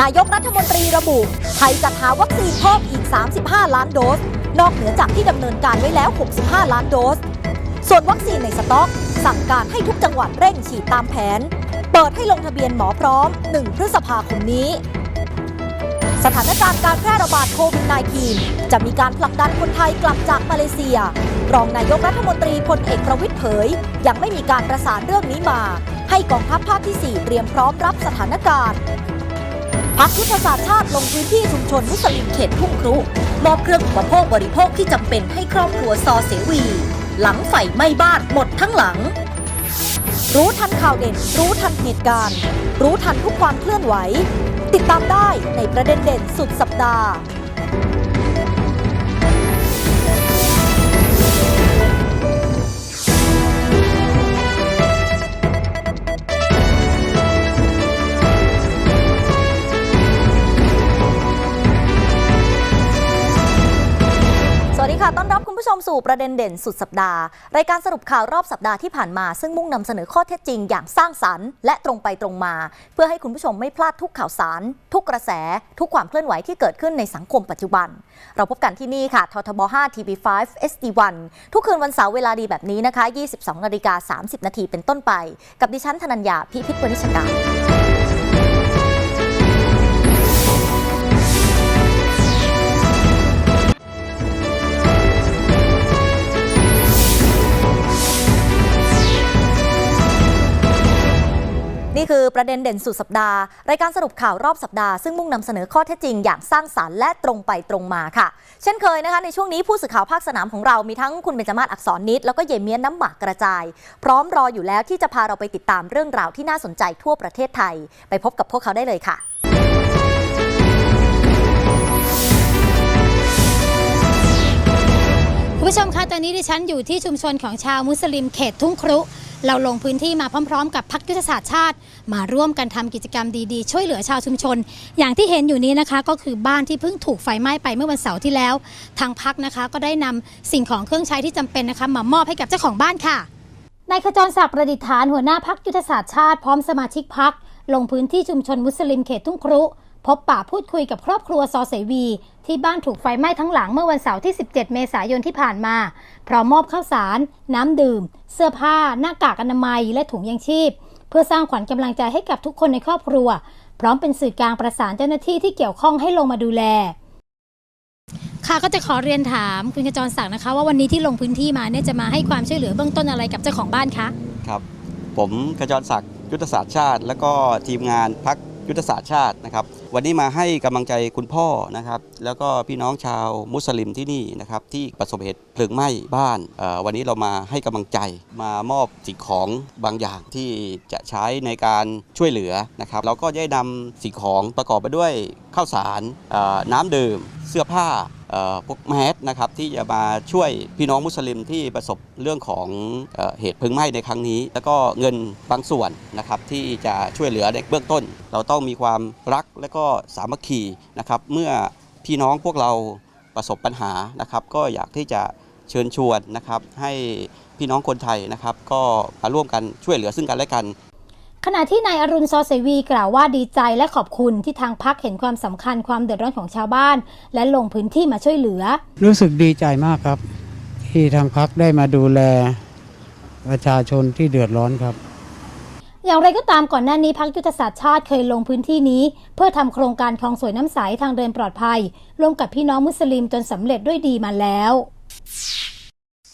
นายกรัฐมนตรีระบุไทยจัดหาวัคซีนเพิ่มอีก 35 ล้านโดส นอกเหนือจากที่ดำเนินการไว้แล้ว 65 ล้านโดส ส่วนวัคซีนในสต็อก สั่งการให้ทุกจังหวัดเร่งฉีดตามแผน เปิดให้ลงทะเบียนหมอพร้อม 1 พฤษภาคมนี้ สถานการณ์การแพร่ระบาดโควิด -19 จะมีการผลักดันคนไทยกลับจากมาเลเซีย รองนายกรัฐมนตรีพลเอกประวิทย์เผย ยังไม่มีการประสานเรื่องนี้มา ให้กองทัพภาคที่ 4 เตรียมพร้อมรับสถานการณ์ พักพุทธศาสตร์ชาติลงพื้นที่ชุมชนมุสลิมเขตทุ่งครุ มอบเครื่องอุปโภคบริโภคที่จำเป็นให้ครอบครัวซอเสวี หลังไฟไหม้บ้านหมดทั้งหลัง รู้ทันข่าวเด่น รู้ทันเหตุการณ์ รู้ทันทุกความเคลื่อนไหว ติดตามได้ในประเด็นเด่นสุดสัปดาห์ ต้อนรับคุณผู้ชมสู่ประเด็นเด่นสุดสัปดาห์ รายการสรุปข่าวรอบสัปดาห์ที่ผ่านมา ซึ่งมุ่งนำเสนอข้อเท็จจริงอย่างสร้างสรรค์และตรงไปตรงมา เพื่อให้คุณผู้ชมไม่พลาดทุกข่าวสาร ทุกกระแส ทุกความเคลื่อนไหวที่เกิดขึ้นในสังคมปัจจุบัน เราพบกันที่นี่ค่ะททบ5 TV5 SD1 ทุกคืนวันเสาร์เวลาดีแบบนี้นะคะ 22นาฬิกา30 นาทีเป็นต้นไป กับดิฉันธนัญญาพิพิธวณิชการ นี่คือประเด็นเด่นสุดสัปดาห์ รายการสรุปข่าวรอบสัปดาห์ ซึ่งมุ่งนำเสนอข้อเท็จจริงอย่างสร้างสารรค์และตรงไปตรงมาค่ะ เช่นเคยนะคะ ในช่วงนี้ผู้สื่อข่าวภาคสนามของเรามีทั้งคุณเบญจมาศอักษรนิดแล้วก็เยเมียนน้ำหมากกระจาย พร้อมรออยู่แล้วที่จะพาเราไปติดตามเรื่องราวที่น่าสนใจทั่วประเทศไทย ไปพบกับพวกเขาได้เลยค่ะคุณผู้ชมคะตอนนี้ดิฉันอยู่ที่ชุมชนของชาวมุสลิมเขตทุ่งครุ เราลงพื้นที่มาพร้อม ๆ กับพักยุทธศาสตร์ชาติ มาร่วมกันทำกิจกรรมดีๆ ช่วยเหลือชาวชุมชน อย่างที่เห็นอยู่นี้นะคะก็คือบ้านที่เพิ่งถูกไฟไหม้ไปเมื่อวันเสาร์ที่แล้ว ทางพักนะคะก็ได้นำสิ่งของเครื่องใช้ที่จำเป็นนะคะมามอบให้กับเจ้าของบ้านค่ะนายขจรศักดิ์ประดิษฐานหัวหน้าพักยุทธศาสตร์ชาติพร้อมสมาชิกพักลงพื้นที่ชุมชนมุสลิมเขตทุ่งครุ พบปะพูดคุยกับครอบครัวซอเสวี ที่บ้านถูกไฟไหม้ทั้งหลังเมื่อวันเสาร์ที่ 17 เมษายนที่ผ่านมา พร้อมมอบข้าวสาร น้ำดื่ม เสื้อผ้า หน้ากากอนามัย และถุงยางชีพ เพื่อสร้างขวัญกำลังใจให้กับทุกคนในครอบครัว พร้อมเป็นสื่อกลางประสานเจ้าหน้าที่ที่เกี่ยวข้องให้ลงมาดูแล ค่ะก็จะขอเรียนถามคุณขจรศักดิ์นะคะ ว่าวันนี้ที่ลงพื้นที่มาเนี่ยจะมาให้ความช่วยเหลือเบื้องต้นอะไรกับเจ้าของบ้านคะครับ ผมขจรศักดิ์ยุทธศาสตร์ชาติ และก็ทีมงานพัก ยุทธศาสตร์ชาตินะครับ วันนี้มาให้กำลังใจคุณพ่อนะครับ แล้วก็พี่น้องชาวมุสลิมที่นี่นะครับ ที่ประสบเหตุเพลิงไหม้บ้าน วันนี้เรามาให้กำลังใจมามอบสิ่งของบางอย่างที่จะใช้ในการช่วยเหลือนะครับ เราก็ได้นำสิ่งของประกอบไปด้วยข้าวสารน้ำดื่ม เสื้อผ้า พวกแมสนะครับที่จะมาช่วยพี่น้องมุสลิมที่ประสบเรื่องของเอเหตุเพลิงไหม้ในครั้งนี้ แล้วก็เงินบางส่วนนะครับที่จะช่วยเหลือในเบื้องต้น เราต้องมีความรักและก็สามัคคีนะครับเมื่อพี่น้องพวกเราประสบปัญหานะครับ ก็อยากที่จะเชิญชวนนะครับให้พี่น้องคนไทยนะครับ ก็มาร่วมกันช่วยเหลือซึ่งกันและกัน ขณะที่นายอรุณซอเสวีกล่าวว่าดีใจและขอบคุณที่ทางพักเห็นความสำคัญความเดือดร้อนของชาวบ้าน และลงพื้นที่มาช่วยเหลือ รู้สึกดีใจมากครับ ที่ทางพักได้มาดูแลประชาชนที่เดือดร้อนครับอย่างไรก็ตามก่อนหน้านี้พักยุทธศาสตร์ชาติเคยลงพื้นที่นี้ เพื่อทำโครงการคลองสวยน้ำใสทางเดินปลอดภัยร่วมกับพี่น้องมุสลิมจนสำเร็จด้วยดีมาแล้ว